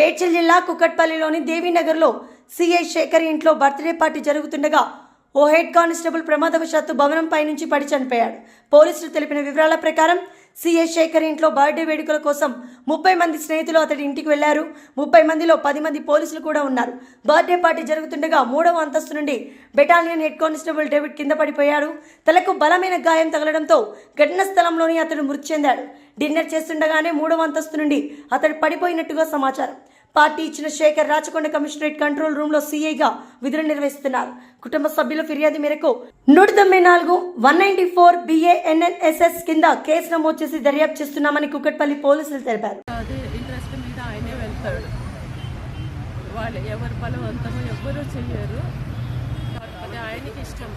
మేడ్చల్ జిల్లా కుకట్పల్లిలోని దేవీనగర్లో సిఐ శేఖర్ ఇంట్లో birthday party జరుగుతుండగా ఓ హెడ్ కానిస్టేబుల్ ప్రమాదవశాత్తు భవనంపై నుంచి పడి చనిపోయాడు. పోలీసులు తెలిపిన వివరాల ప్రకారం సిఐ శేఖర్ ఇంట్లో బర్త్డే వేడుకల కోసం ముప్పై మంది స్నేహితులు అతడి ఇంటికి వెళ్ళారు. ముప్పై మందిలో పది మంది పోలీసులు కూడా ఉన్నారు. బర్త్డే పార్టీ జరుగుతుండగా మూడవ అంతస్తు నుండి బెటాలియన్ హెడ్ కానిస్టేబుల్ డేవిడ్ కింద పడిపోయాడు. తలకు బలమైన గాయం తగలడంతో ఘటన స్థలంలోనే అతడు మృతి చెందాడు. డిన్నర్ చేస్తుండగానే మూడవ అంతస్తు నుండి అతడు పడిపోయినట్టుగా సమాచారం. పార్టీ ఇచ్చిన శేఖర్ రాచకొండ కమిషనరేట్ కంట్రోల్ రూమ్లో సీఐగా విధులు నిర్వహిస్తున్నారు. కుటుంబ సభ్యుల ఫిర్యాదు మేరకు నూట తొంభై నాలుగు వన్ నైన్టీ ఫోర్ బిఏఎన్ఎన్ఎస్ఎస్ కింద కేసు నమోదు చేసి దర్యాప్తు చేస్తున్నామని కుకట్పల్లి పోలీసులు తెలిపారు. ఇంట్రెస్ట్ మీద ఆయనే వెళ్తాడు. వాళ్ళు ఎవరు బలవంతమో ఎవ్వరూ చెయ్యరు. కాకపోతే ఆయనకి ఇష్టం.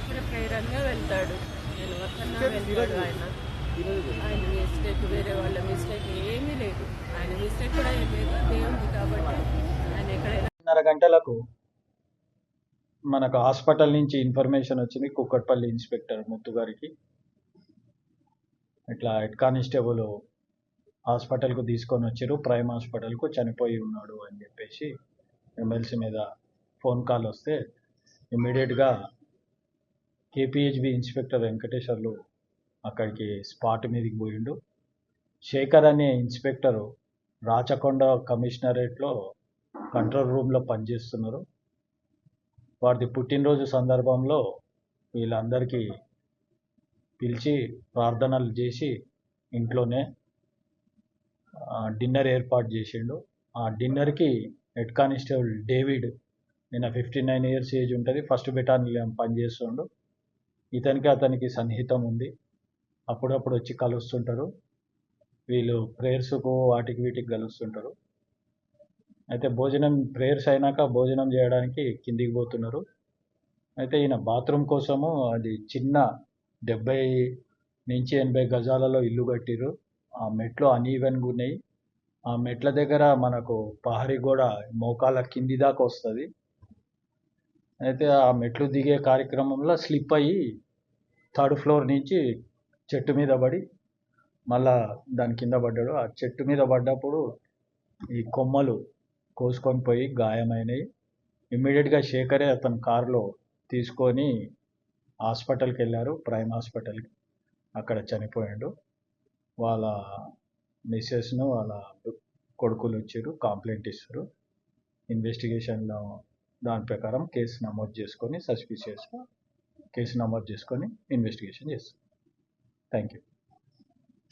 ఎక్కడ ప్రేరణగా వెళ్తాడు. నేను వద్దన్నా వెళ్తాడు ఆయన. ఆయన మిస్టేక్ వేరే వాళ్ళ మిస్టేక్ ఏమీ లేదు. ఆయన మిస్టేక్ కూడా ఏం లేదు. గంటలకు మనకు హాస్పిటల్ నుంచి ఇన్ఫర్మేషన్ వచ్చింది కుక్కట్పల్లి ఇన్స్పెక్టర్ ముత్తు గారికి. ఇట్లా హెడ్ కానిస్టేబుల్ హాస్పిటల్కు తీసుకొని వచ్చారు ప్రైమ్ హాస్పిటల్కు చనిపోయి ఉన్నాడు అని చెప్పేసి ఎమ్మెల్సీ మీద ఫోన్ కాల్ వస్తే ఇమ్మీడియట్గా కేపీహెచ్బి ఇన్స్పెక్టర్ వెంకటేశ్వర్లు అక్కడికి స్పాట్ మీదకి పోయిండు. శేఖర్ అనే ఇన్స్పెక్టరు రాచకొండ కమిషనరేట్లో కంట్రోల్ రూమ్లో పనిచేస్తున్నారు. వారిది పుట్టినరోజు సందర్భంలో వీళ్ళందరికీ పిలిచి ప్రార్థనలు చేసి ఇంట్లోనే డిన్నర్ ఏర్పాటు చేసిండు. ఆ డిన్నర్కి హెడ్ కానిస్టేబుల్ డేవిడ్ నిన్న ఫిఫ్టీ నైన్ ఇయర్స్ ఏజ్ ఉంటుంది. ఫస్ట్ బెటాలియన్ పనిచేస్తుండు. ఇతనికి అతనికి సన్నిహితం ఉంది. అప్పుడప్పుడు వచ్చి కలుస్తుంటారు. వీళ్ళు ప్రేయర్స్కు వాటికి వీటికి కలుస్తుంటారు. అయితే భోజనం ప్రేయర్స్ అయినాక భోజనం చేయడానికి కిందికి పోతున్నారు. అయితే ఈయన బాత్రూమ్ కోసము అది చిన్న డెబ్బై నుంచి ఎనభై గజాలలో ఇల్లు కట్టిరు ఆ మెట్లు అనీవెన్గా ఉన్నాయి. ఆ మెట్ల దగ్గర మనకు పహరీ గోడ మోకాల కింది దాకా వస్తుంది. అయితే ఆ మెట్లు దిగే కార్యక్రమంలో స్లిప్ అయ్యి థర్డ్ ఫ్లోర్ నుంచి చెట్టు మీద పడి మళ్ళా దాని కింద పడ్డాడు. ఆ చెట్టు మీద పడ్డప్పుడు ఈ కొమ్మలు కోసుకొని పోయి గాయమైనవి ఇమ్మీడియట్గా శేఖరే అతను కారులో తీసుకొని హాస్పిటల్కి వెళ్ళారు ప్రైమ్ హాస్పిటల్కి. అక్కడ చనిపోయాడు. వాళ్ళ మిస్సెస్ను వాళ్ళ కొడుకులు వచ్చారు కంప్లైంట్ ఇస్తారు. ఇన్వెస్టిగేషన్లో దాని ప్రకారం కేసు నమోదు చేసుకొని సస్పిషియస్గా కేసు నమోదు చేసుకొని ఇన్వెస్టిగేషన్ చేస్తారు. Thank you